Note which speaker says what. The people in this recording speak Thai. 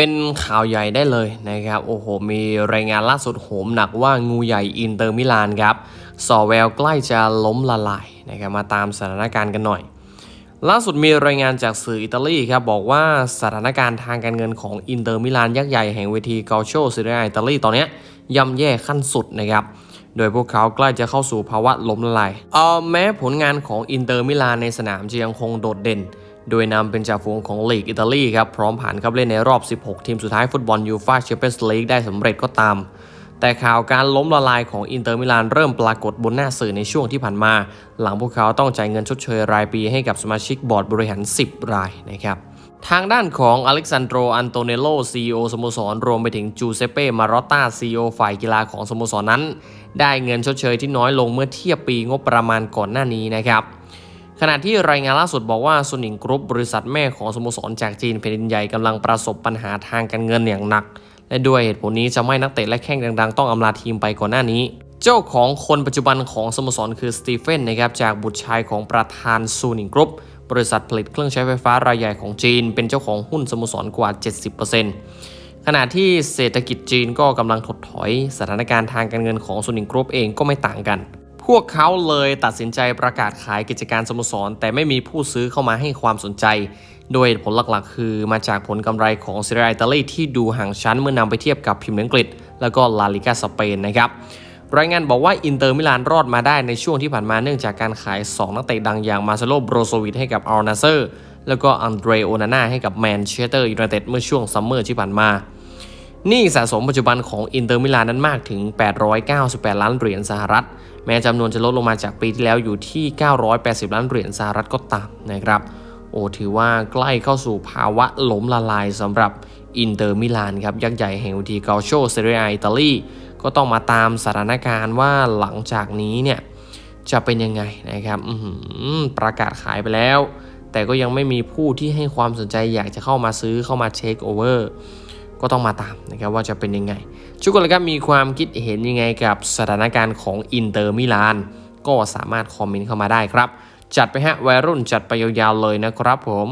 Speaker 1: เป็นข่าวใหญ่ได้เลยนะครับ โอ้โห มีรายงานล่าสุดโหมหนักว่างูใหญ่อินเตอร์มิลานครับสอแววใกล้จะล้มละลายนะครับมาตามสถานการณ์กันหน่อย ล่าสุดมีรายงานจากสื่ออิตาลีครับบอกว่าสถานการณ์ทางการเงินของอินเตอร์มิลานยักษ์ใหญ่แห่งเวทีกาโชซีเรียอิตาลีตอนนี้ยย่ำแย่ขั้นสุดนะครับโดยพวกเขาใกล้จะเข้าสู่ภาวะล้มละลาย เออแม้ผลงานของอินเตอร์มิลานในสนามจะยังคงโดดเด่น โดยนำเป็นจ่าฝูงของลีกอิตาลีครับพร้อมผ่านเข้าเล่นในรอบ 16 ทีมสุดท้ายฟุตบอลยูฟ่าแชมเปี้ยนส์ลีกได้สำเร็จก็ตาม แต่ข่าวการล้มละลายของอินเตอร์มิลานเริ่มปรากฏบนหน้าสื่อในช่วงที่ผ่านมา หลังพวกเขาต้องจ่ายเงินชดเชยรายปีให้กับสมาชิกบอร์ดบริหาร 10 รายนะครับทางด้านของอเล็กซานโดร อันโตเนโลซีอสโมสร รวมไปถึงจูเซเป้ มารอตตาซีโอฝ่ายกีฬาของสโมสรนั้น ได้เงินชดเชยที่น้อยลงเมื่อเทียบปีงบประมาณก่อนหน้านี้นะครับ ขณะที่รายงานล่าสุดบอกว่าซุนิงกรุ๊ปบริษัทแม่ของสโมสรจากจีนแผ่นดินใหญ่กำลังประสบปัญหาทางการเงินอย่างหนัก และด้วยเหตุผลนี้จะไม่นักเตะและแข้งดังๆ ต้องอำลาทีมไปก่อนหน้านี้ เจ้าของคนปัจจุบันของสโมสรคือสตีเฟนนะครับจากบุตรชายของประธานซูนิงกรุ๊ปบริษัทผลิตเครื่องใช้ไฟฟ้ารายใหญ่ของจีน เป็นเจ้าของหุ้นสโมสรกว่า 70%ขณะที่เศรษฐกิจจีนก็กำลังถดถอย สถานการณ์ทางการเงินของซูนิงกรุ๊ปเองก็ไม่ต่างกัน พวกเขาเลยตัดสินใจประกาศขายกิจการสโมสร แต่ไม่มีผู้ซื้อเข้ามาให้ความสนใจ โดยผลหลักๆ คือมาจากผลกำไรของซีเรียอิตาลีที่ดูห่างชั้นเมื่อนำไปเทียบกับพรีเมียร์อังกฤษ แล้วก็ลาลิกาสเปนนะครับรายงานบอกว่าอินเตอร์มิลานรอดมาได้ในช่วงที่ผ่านมาเนื่องจากการขาย 2 นักเตะดังอย่างมาเซโลโบรโซวิชให้กับอัลนาเซอร์แล้วก็อันเดรโอนาน่าให้กับแมนเชสเตอร์ยูไนเต็ดเมื่อช่วงซัมเมอร์ที่ผ่านมา หนี้สะสมปัจจุบันของอินเตอร์มิลานนั้นมากถึง 898 ล้านเหรียญสหรัฐ แม้จำนวนจะลดลงมาจากปีที่แล้วอยู่ที่ 980 ล้านเหรียญสหรัฐก็ตามนะครับโอ้ถือว่าใกล้เข้าสู่ภาวะล้มละลายสำหรับอินเตอร์มิลานครับยักษ์ใหญ่แห่งวทีเกาโชเซเรียอิตาลีก็ต้องมาตามสถานการณ์ว่าหลังจากนี้เนี่ยจะเป็นยังไงนะครับประกาศขายไปแล้ว แต่ก็ยังไม่มีผู้ที่ให้ความสนใจอยากจะเข้ามาซื้อเข้ามาเทคโอเวอร์ ก็ต้องมาตามนะครับว่าจะเป็นยังไงทุกคนครับมีความคิดเห็นยังไงกับสถานการณ์ของอินเตอร์มิลานก็สามารถคอมเมนต์เข้ามาได้ครับ จัดไปฮะวัยรุ่นจัดไปยาวๆเลยนะครับผม